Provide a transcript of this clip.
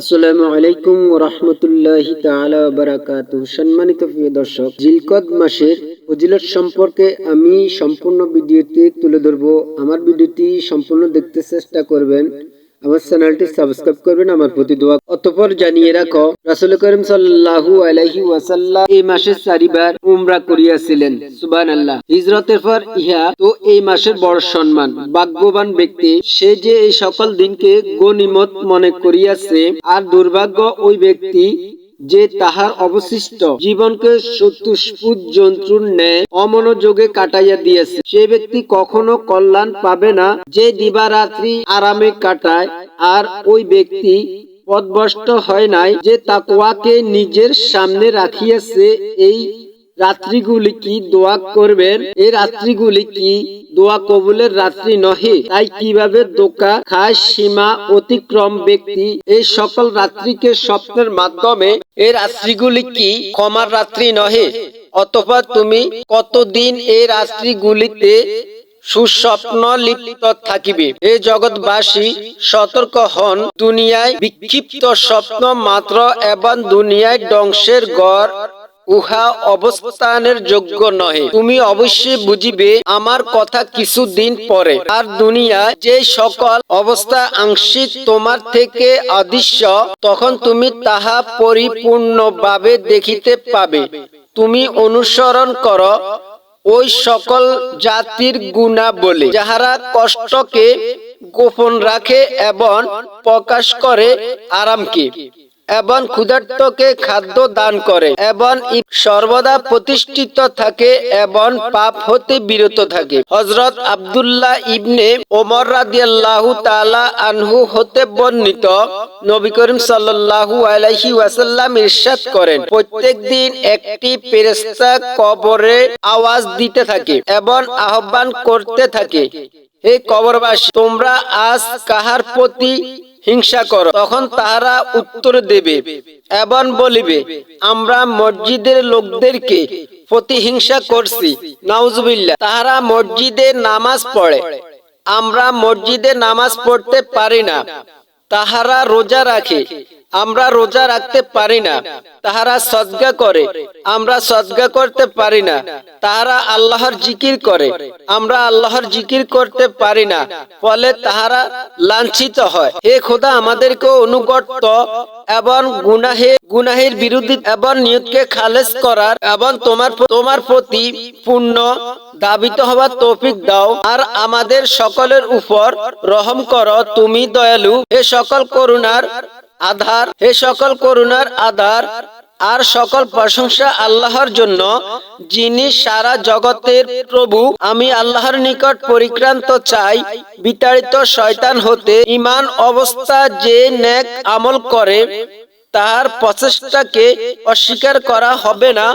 আসসালামু আলাইকুম রহমতুল্লাহি তাআলা ওয়া বারাকাতুহু। সম্মানিত প্রিয় দর্শক, জিলকদ মাসের ফজিলত সম্পর্কে আমি সম্পূর্ণ ভিডিওটি তুলে ধরব। আমার ভিডিওটি সম্পূর্ণ দেখতে চেষ্টা করবেন। আমার চ্যানেলটি সাবস্ক্রাইব করবেন, আমার প্রতি দোয়া। অতপর জানিয়ে রাখো, রাসুল করিম সাল্লাহু আলাইহি ওয়াসাল্লাম এই মাসে চারিবার উমরা করিয়াছিলেন সুবান আল্লাহ হিজরতের পর ইহা তো এই মাসের বড় সম্মান। ভাগ্যবান ব্যক্তি, সে যে এই সকল দিনকে গনিমত মনে করিয়াছে, আর দুর্ভাগ্য ওই ব্যক্তি যে তাহার অবশিষ্ট জীবনকে চতুষ্পুত জন্তুর ন্যায় অমনোযোগে কাটাইয়া দিয়েছে। সে ব্যক্তি কখনো কল্যাণ পাবে না। যে দিবারাত্রি আরামে কাটায়, আর ওই ব্যক্তি পদভষ্ট হয় নাই যে তাকুয়াকে নিজের সামনে রাখিয়াছে, এই রাত্রিগুলি কি দোয়া করবেন? এই রাত্রিগুলি কি দোয়া কবুলের রাত্রি নহে? তাই কীভাবে দোকা খায় সীমা অতিক্রম ব্যক্তি এই সকল রাত্রিকে স্বপ্নের মাধ্যমে এই রাত্রিগুলি কি ক্ষমার রাত্রি নহে? অথবা তুমি কতদিন এই রাত্রিগুলিতে সুস্বপ্ন লিপ্ত থাকিবে? এ জগৎবাসী সতর্ক হন, দুনিয়ায় বিক্ষিপ্ত স্বপ্ন মাত্র এবং দুনিয়ায় ধ্বংসের গড় উহা অবস্থানের যোগ্য নহে। তুমি অবশ্যই বুঝিবে, আমার কথা কিছুদিন পরে। আর দুনিয়া যে সকল অবস্থা আংশিক তোমার থেকে অদৃশ্য তখন তুমি তাহা পরিপূর্ণভাবে দেখিতে পাবে। তুমি অনুসরণ করো ওই সকল জাতির গুণা বলে যাহারা কষ্টকে গোপন রাখে এবং প্রকাশ করে আরামকে। এবং ক্ষুধার্তকে খাদ্য দান করে, এবং সর্বদা প্রতিষ্ঠিত থাকে এবং পাপ হতে বিরত থাকে। হজরত আবদুল্লাহ ইবনে ওমর রাদিয়াল্লাহু তাআলা আনহু হতে বর্ণিত নবী করিম সাল্লাল্লাহু আলাইহি ওয়াসাল্লাম ইরশাদ করেন, প্রত্যেক দিন একটি ফেরেশতা কবরে আওয়াজ দিতে থাকে এবং আহ্বান করতে থাকে। হে কবরবাসী, তোমরা আজ কাহার প্রতি হিংসা কর। তখন তাহারা উত্তর দেবে এবং বলিবে, আমরা মসজিদের লোকদেরকে প্রতিহিংসা করছি। নাউজুবিল্লা তাহারা মসজিদে নামাজ পড়ে। আমরা মসজিদে নামাজ পড়তে পারি না। তাহারা রোজা রাখে। আমরা রোজা রাখতে পারি না, তাহারা সদগা করে। আমরা সদগা করতে পারি না, তাহারা আল্লাহর জিকির করে। আমরা আল্লাহর জিকির করতে পারি না, ফলে তাহারা লাঞ্ছিত হয়। হে খোদা আমাদেরকে অনুগত এবং গুনাহে গুনাহের বিরুদ্ধে এবং নিয়তকে খালেজ করার এবং তোমার তোমার প্রতি পূর্ণ দাবিত হওয়ার তৌফিক দাও। আর আমাদের সকলের উপর রহম করো, তুমি দয়ালু। এ সকল করুণার আধার, হে সকল করুণার আধার, আর সকল প্রশংসা আল্লাহর জন্য, যিনি সারা জগতের প্রভু। আমি আল্লাহর নিকট পরিক্রান্ত চাই, বিতাড়িত শয়তান হতে। ইমান অবস্থা যে ন্যাক আমল করে তার প্রচেষ্টাকে অস্বীকার করা হবে না।